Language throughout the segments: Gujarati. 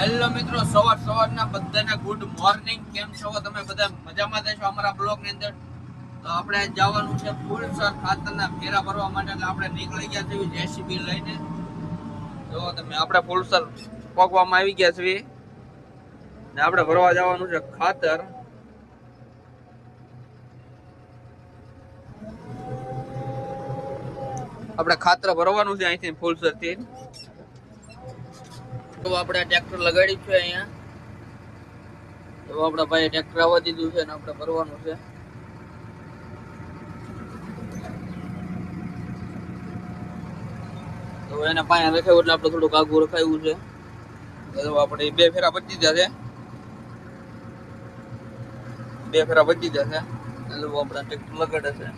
હેલો મિત્રો, સવાર સવારના બધાને ગુડ મોર્નિંગ કેમ છો? તમે બધા મજામાં થશો અમારા બ્લોગની અંદર? તો આપણે જવાનું છે ફૂલસર ખાતરના ફેરા ભરવા માટે આપણે નીકળી ગયા છીએ જેસીબી લઈને. જો તમે આપણે ફૂલસર પગવામાં આવી ગયા છીએ. ને આપણે ભરવા જવાનું છે ખાતર. આપણે ખાતર ભરવાનું છે અહીંથી ફૂલસરથી તો આપણે ટ્રેક્ટર લગાડ્યું છે અહીંયા. તો આપણા ભાઈ ટ્રેક્ટર આવવા દીધું છે ને આપણે ભરવાનું છે. તો એને પાયા રખાયું એટલે આપણે થોડુંક આગું રખાયું છે. તો આપણે બે ફેરા બચી જશે બે ફેરા બચી જશે એટલે આપણા ટ્રેક્ટર લગાડે છે.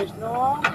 No.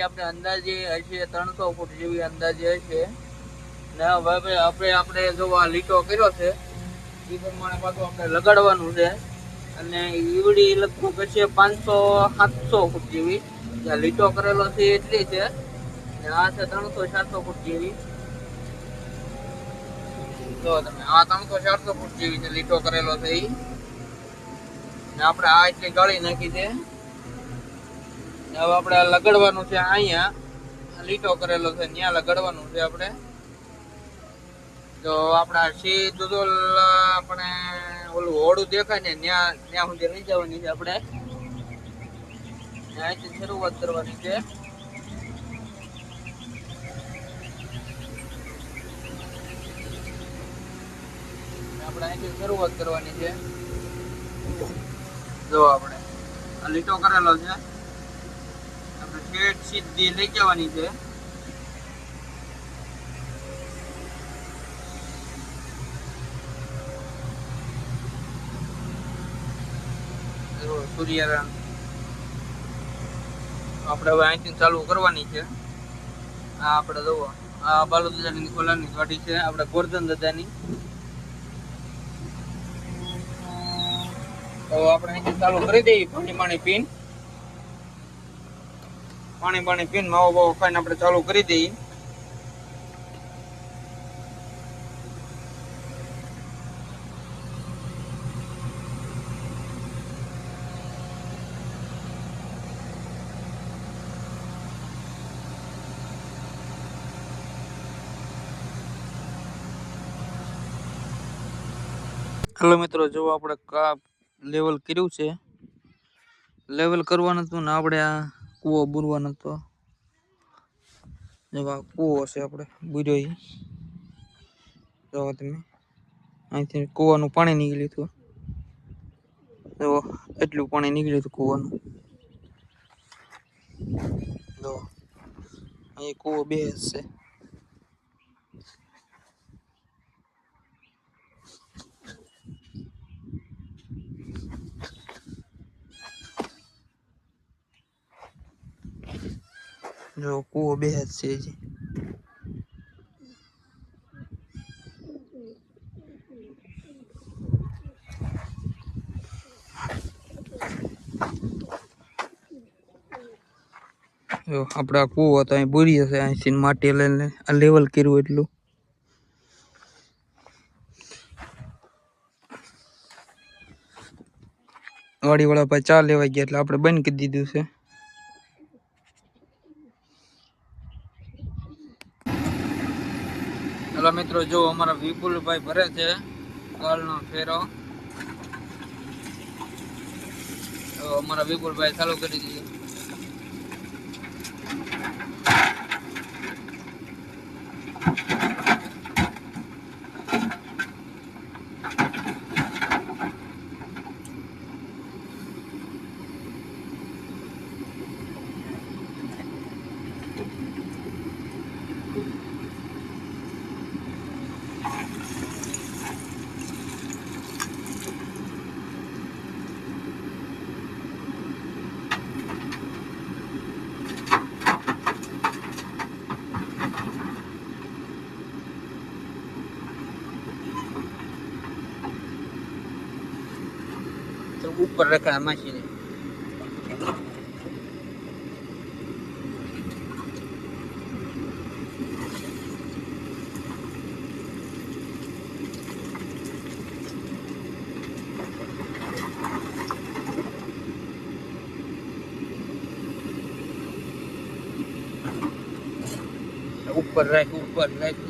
જે આપણે અંદાજે હશે ત્રણસો ફૂટ જેવી અંદાજે હશે. ને હવે આપણે આપણે જો આ લીટો કર્યો છે, એ પ્રમાણે પાછું આપણે લગાડવાનું છે. અને ઈવડી લગભગ હશે પાંચસો, સાતસો ફૂટ જેવી. જે લીટો કરેલો છે એટલી છે. આ છે ત્રણસો, ચારસો ફૂટ જેવી. જો તમે આ ત્રણસો, ચારસો ફૂટ જેવી છે લીટો કરેલો છે એ આપણે આ એટલી ગાળી નાખી છે. હવે આપણે લગાડવાનું છે અહીંયા. લીટો કરેલો છે, ત્યાં લગાડવાનું છે આપણે. તો આપણા સીધું તો આપણે ઓલું હોડું દેખાય ને, ત્યાં ત્યાં સુધી લઈ જવાની છે આપણે. ત્યાંથી શરૂઆત કરવાની છે. આપણે અહીંથી શરૂઆત કરવાની છે. જો આપણે, આ લીટો કરેલો છે. ઠેઠ સીધી લઈ જવાની છે. જો આપણે હવે અહીંથી ચાલુ કરવાની છે. આ આપણે જુઓ. આ બાલુ દાદાની ખોલાની ગાડી છે. આપણે ગોરધન દાદાની. તો આપણે અહીંથી ચાલુ કરી દઈએ પાણી પાણી પીન. પાણી પાણી પીને માવો બાવો ખાઈને આપણે ચાલુ કરી દઈએ. હેલો મિત્રો, જો આપણે કાપ લેવલ કર્યું છે. લેવલ કરવાનું હતું ને આપણે આ કૂવો બુરવાનો તો. જો કૂવો છે આપણે બુર્યો જો તમે અહીંથી કૂવાનું પાણી નીકળ્યું હતું. જો એટલું પાણી નીકળ્યું હતું કૂવાનું. જો અહીં કૂવો બે છે. જો કૂવો બે જ છે હજી જો આપણા કૂવો હતો અહીં બુરી હશે અહીંથી માટી લઈને આ લેવલ કર્યું એટલું. વાડીવાળા ભાઈ ચા લેવા ગયા એટલે આપણે બંધ કરી દીધું છે હેલો મિત્રો જો અમારા વિપુલભાઈ ભરે છે કાલનો ફેરો. અમારા વિપુલભાઈ ચાલુ કરી દીધું તો ऊपर रखा है मशीन ऊपर रहे ऊपर रहे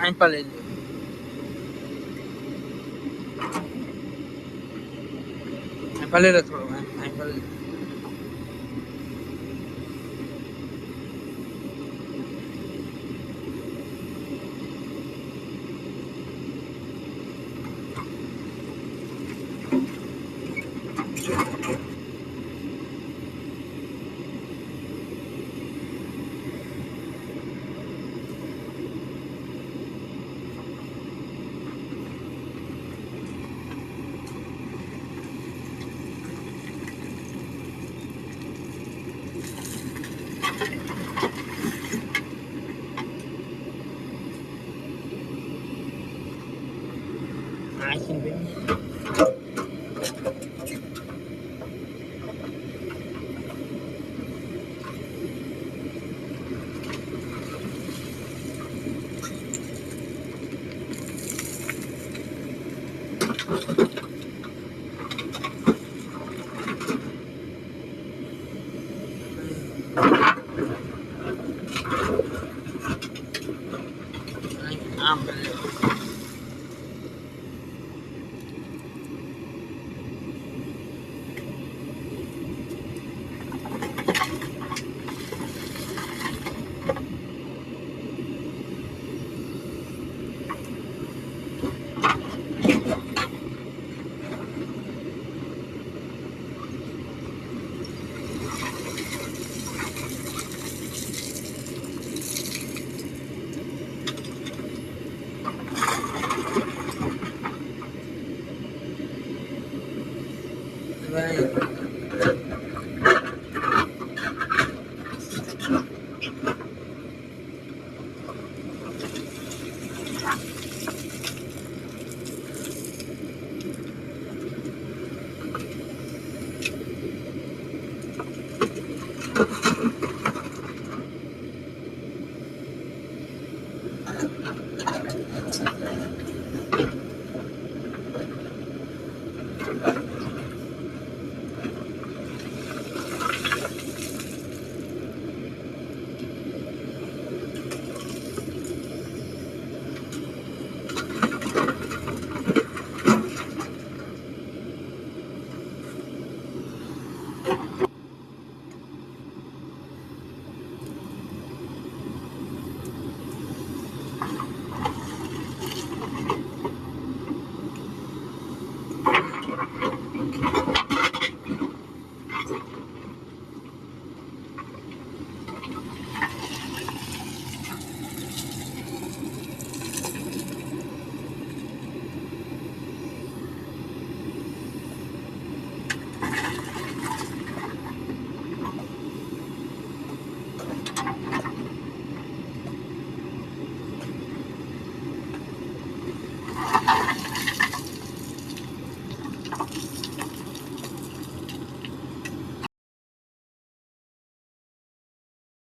ફાઈન પા લઈ લો ભલે લે થોડો ફાઈન પા લઈ. happened.